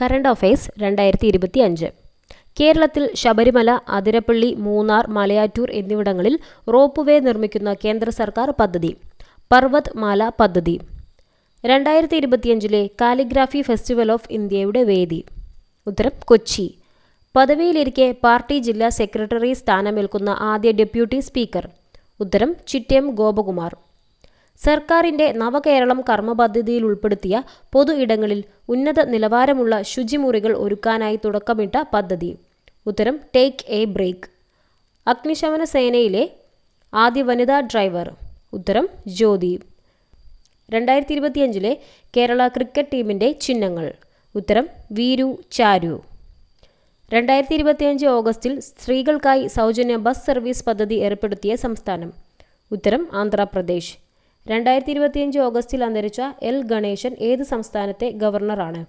Current affairs രണ്ടായിരത്തി ഇരുപത്തി അഞ്ച് കേരളത്തിൽ ശബരിമല അതിരപ്പള്ളി മൂന്നാർ മലയാറ്റൂർ എന്നിവിടങ്ങളിൽ റോപ്പ് വേ നിർമ്മിക്കുന്ന കേന്ദ്ര സർക്കാർ പദ്ധതി പർവത് മാല പദ്ധതി. രണ്ടായിരത്തി ഇരുപത്തിയഞ്ചിലെ കാലിഗ്രാഫി ഫെസ്റ്റിവൽ ഓഫ് ഇന്ത്യയുടെ വേദി. ഉത്തരം കൊച്ചി. പദവിയിലിരിക്കെ പാർട്ടി ജില്ലാ സെക്രട്ടറി സ്ഥാനമേൽക്കുന്ന ആദ്യ ഡെപ്യൂട്ടി സ്പീക്കർ. ഉത്തരം ചിറ്റയം ഗോപകുമാർ. സർക്കാരിന്റെ നവകേരളം കർമ്മപദ്ധതിയിൽ ഉൾപ്പെടുത്തിയ പൊതു ഇടങ്ങളിൽ ഉന്നത നിലവാരമുള്ള ശുചിമുറികൾ ഒരുക്കാനായി തുടക്കമിട്ട പദ്ധതി. ഉത്തരം ടേക്ക് എ ബ്രേക്ക് അഗ്നിശമന സേനയിലെ ആദ്യ വനിതാ ഡ്രൈവർ. ഉത്തരം ജ്യോതി. രണ്ടായിരത്തി ഇരുപത്തിയഞ്ചിലെ കേരള ക്രിക്കറ്റ് ടീമിന്റെ ചിഹ്നങ്ങൾ. ഉത്തരം വീരു ചാരു. രണ്ടായിരത്തി ഇരുപത്തിയഞ്ച് ഓഗസ്റ്റിൽ സ്ത്രീകൾക്കായി സൗജന്യ ബസ് സർവീസ് പദ്ധതി ഏർപ്പെടുത്തിയ സംസ്ഥാനം. ഉത്തരം ആന്ധ്രാപ്രദേശ്. രണ്ടായിരത്തി ഇരുപത്തിയഞ്ച് ഓഗസ്റ്റിൽ അന്തരിച്ച എൽ ഗണേശൻ ഏത് സംസ്ഥാനത്തെ ഗവർണറാണ്?